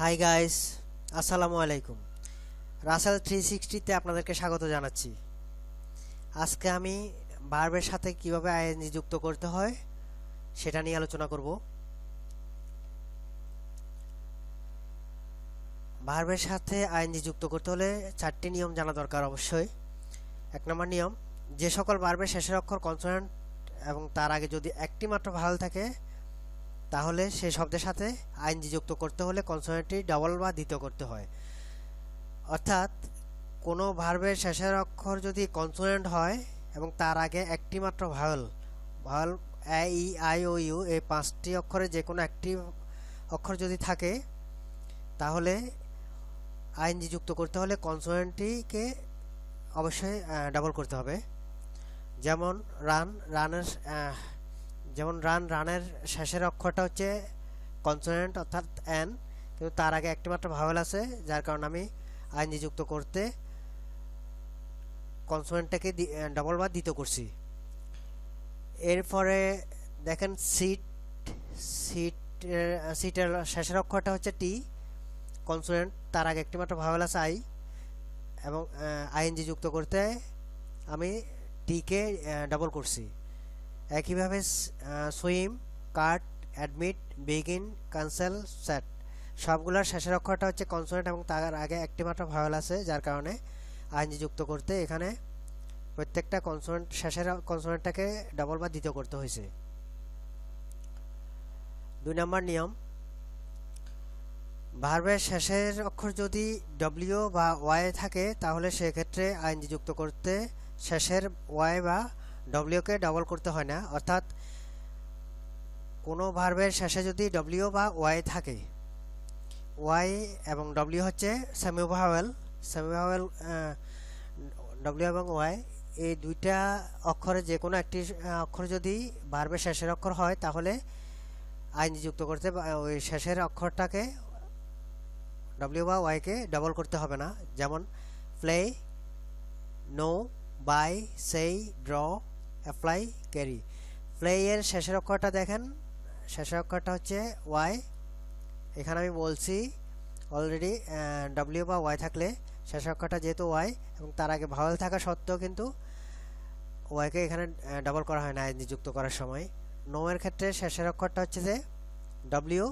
Hi guys আসসালামু আলাইকুম। Rasel three সিক্সটিতে আপনাদেরকে স্বাগত জানাচ্ছি। আজকে আমি ভার্বের সাথে কীভাবে আইএনজি যুক্ত করতে হয় সেটা নিয়ে আলোচনা করব। ভার্বের সাথে আইএনজি যুক্ত করতে হলে চারটি নিয়ম জানা দরকার অবশ্যই। এক নম্বর নিয়ম, যে সকল ভার্বের শেষের অক্ষর কনসোনেন্ট এবং তার আগে যদি একটি মাত্র ভাওয়াল থাকে তাহলে সে শব্দের সাথে আইনজি যুক্ত করতে হলে কনসোনেন্টটি ডাবল বা দ্বিতীয় করতে হয়। অর্থাৎ কোনো ভার্বের শেষের অক্ষর যদি কনসোনেন্ট হয় এবং তার আগে একটি মাত্র vowel vowel A E I O U এই পাঁচটি অক্ষরে যে কোনো একটি অক্ষর যদি থাকে, তাহলে আইনজি যুক্ত করতে হলে কনসোনেন্টটিকে অবশ্যই ডাবল করতে হবে। যেমন রান রানের যেমন রান, রানের শেষের অক্ষরটা হচ্ছে কনসোনেন্ট অর্থাৎ এন কিন্তু তার আগে একটি মাত্র ভাওয়েল আছে, যার কারণে আমি আইনজি যুক্ত করতে কনসোনেন্টটাকে ডবল বা দ্বিতীয় করছি। এরপরে দেখেন সিট সিট সিটের শেষের অক্ষরটা হচ্ছে টি কনসোনেন্ট তার আগে একটি মাত্র ভাওয়েল আছে আই এবং আইএনজি যুক্ত করতে আমি টিকে ডাবল করছি। একইভাবে swim, cut, admit, begin, cancel, set. সবগুলোর শেষের অক্ষরটা হচ্ছে কনসোনেন্ট এবং তার আগে একটি মাত্র ভাওয়াল আছে, যার কারণে আইনজি যুক্ত করতে এখানে প্রত্যেকটা কনসোনেন্ট, শেষের কনসোনেন্টটাকে ডাবল বা দ্বিতীয় করতে হয়েছে। দুই নম্বর নিয়ম। ভার্বের শেষের অক্ষর যদি ডব্লিউ বা ওয়াই থাকে, তাহলে সেক্ষেত্রে আইনজি যুক্ত করতে শেষের ওয়াই বা ডব্লিউকে ডবল করতে হয় না, অর্থাৎ কোনো ভার্বের শেষে যদি ডব্লিউ বা ওয়াই থাকে ওয়াই এবং ডব্লিউ হচ্ছে সেমিভাওয়েল সেমিভাওয়েল ডব্লিউ এবং ওয়াই এই দুইটা অক্ষরে যে কোনো একটি অক্ষর যদি ভার্বের শেষের অক্ষর হয়, তাহলে আইনজি যুক্ত করতে ওই শেষের অক্ষরটাকে ডব্লিউ বা ওয়াইকে ডবল করতে হবে না। যেমন play no buy say draw apply carry play এর শেষের অক্ষরটা দেখেন। শেষের অক্ষরটা হচ্ছে ওয়াই এখানে আমি বলছি অলরেডি ডব্লিউ বা ওয়াই থাকলে শেষের অক্ষরটা যেহেতু ওয়াই এবং তার আগে ভাওয়াল থাকা সত্ত্বেও কিন্তু ওয়াইকে এখানে ডাবল করা হয় না, নিযুক্ত করার সময়। নো এর ক্ষেত্রে শেষের অক্ষরটা হচ্ছে যে ডব্লিউ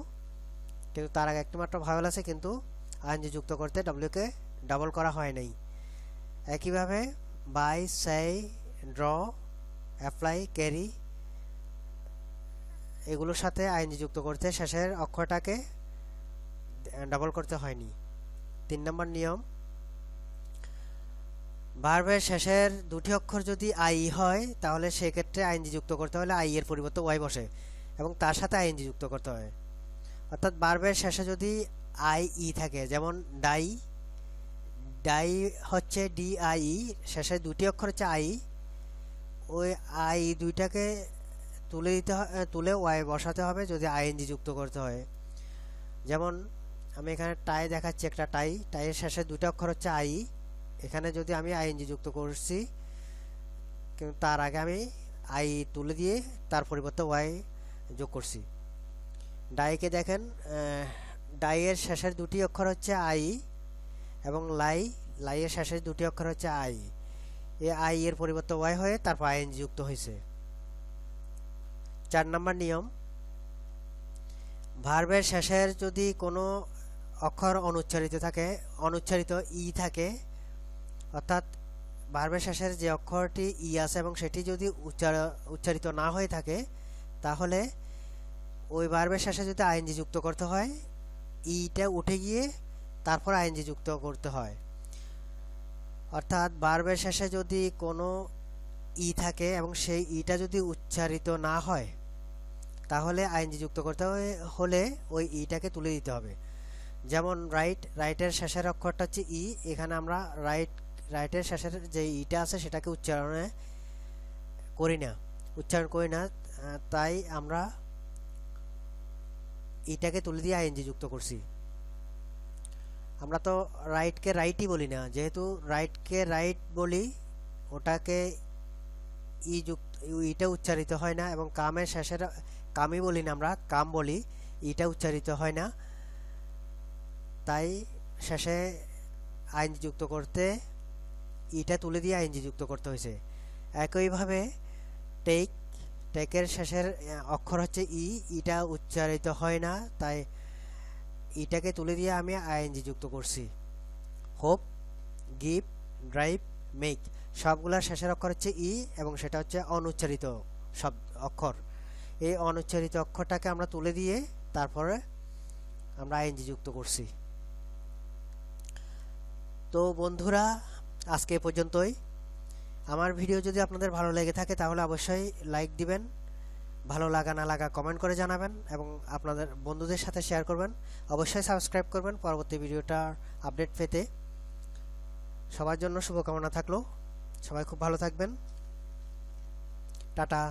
কিন্তু তার আগে একটি মাত্র আছে, কিন্তু আইনজি যুক্ত করতে ডব্লিউকে ডাবল করা হয় নাই। একইভাবে by Sai draw apply carry এগুলোর সাথে আইনজি যুক্ত করতে শেষের অক্ষরটাকে ডাবল করতে হয়নি। তিন নম্বর নিয়ম ভার্বের শেষের দুটি অক্ষর যদি আই হয়, তাহলে সেক্ষেত্রে আইনজি যুক্ত করতে হলে আই এর পরিবর্তে ওয়াই বসে এবং তার সাথে আইনজি যুক্ত করতে হয়। অর্থাৎ ভার্বের শেষে যদি আই ই থাকে, যেমন ডাই ডাই হচ্ছে ডি আই শেষে দুটি অক্ষর হচ্ছে আই ওই আই দুইটাকে তুলে দিতে তুলে ওয়াই বসাতে হবে যদি আইএনজি যুক্ত করতে হয়। যেমন আমি এখানে টাই দেখাচ্ছি একটা টাই, টাইয়ের শেষে দুটো অক্ষর হচ্ছে আই। এখানে যদি আমি আইএনজি যুক্ত করছি, কিন্তু তার আগে আমি আই তুলে দিয়ে তার পরিবর্তে ওয়াই যোগ করছি। ডাইকে দেখেন ডাইয়ের শেষের দুটি অক্ষর হচ্ছে আই এবং লাই, লাইয়ের শেষের দুটি অক্ষর হচ্ছে আই। এ আই এর পরিবর্তে ওয়াই হয়ে তারপর আইন যুক্ত হয়েছে। চার নম্বর নিয়ম। ভার্বের শেষের যদি কোনো অক্ষর অনুচ্চারিত থাকে অনুচ্চারিত ই থাকে, অর্থাৎ ভার্বের শেষের যে অক্ষরটি ই আছে এবং সেটি যদি উচ্চার, উচ্চারিত না হয়ে থাকে, তাহলে ওই ভার্বের শেষে যদি আইনজি যুক্ত করতে হয় ইটা উঠে গিয়ে তারপর আইনজি যুক্ত করতে হয়। অর্থাৎ বার্বের শেষে যদি কোনো ই থাকে এবং সেই ইটা যদি উচ্চারিত না হয়, তাহলে আইনজি যুক্ত করতে হলে ওই ইটাকে তুলে দিতে হবে। যেমন রাইট রাইটের শেষের অক্ষরটা হচ্ছে ই, এখানে আমরা রাইট রাইটের শেষের যে ইটা আছে সেটাকে উচ্চারণে করি না, উচ্চারণ করি না তাই আমরা ইটাকে তুলে দিয়ে আইনজি যুক্ত করছি। আমরা তো রাইটকে রাইটই বলি না। যেহেতু রাইটকে রাইট বলি, ওটাকে ই যুক্ত, ইটা উচ্চারিত হয় না এবং কামের শেষের, কামই বলি না আমরা, কাম বলি, ইটা উচ্চারিত হয় না। তাই শেষে আইনজি যুক্ত করতে, ইটা তুলে দিয়ে আইনজি যুক্ত করতে হয়েছে। একইভাবে টেক টেকের শেষের, অক্ষর হচ্ছে ই, ইটা উচ্চারিত হয় না, তাই ইটাকে তুলে দিয়ে আমি আইএনজি যুক্ত করছি। হোপ, গিভ, ড্রাইভ, মেক সবগুলার শেষের অক্ষর হচ্ছে ই এবং সেটা হচ্ছে অনুচ্চারিত শব্দ, অক্ষর। এই অনুচ্চারিত অক্ষরটাকে আমরা তুলে দিয়ে তারপরে আমরা আইএনজি যুক্ত করছি। তো বন্ধুরা, আজকে পর্যন্তই। আমার ভিডিও যদি আপনাদের ভালো লেগে থাকে তাহলে অবশ্যই লাইক দিবেন ভালো লাগা না লাগা কমেন্ট করে জানাবেন এবং আপনাদের বন্ধুদের সাথে শেয়ার করবেন। অবশ্যই সাবস্ক্রাইব করবেন পরবর্তী ভিডিওটার আপডেট পেতে। সবার জন্য শুভকামনা থাকল। সবাই খুব ভালো থাকবেন। টাটা।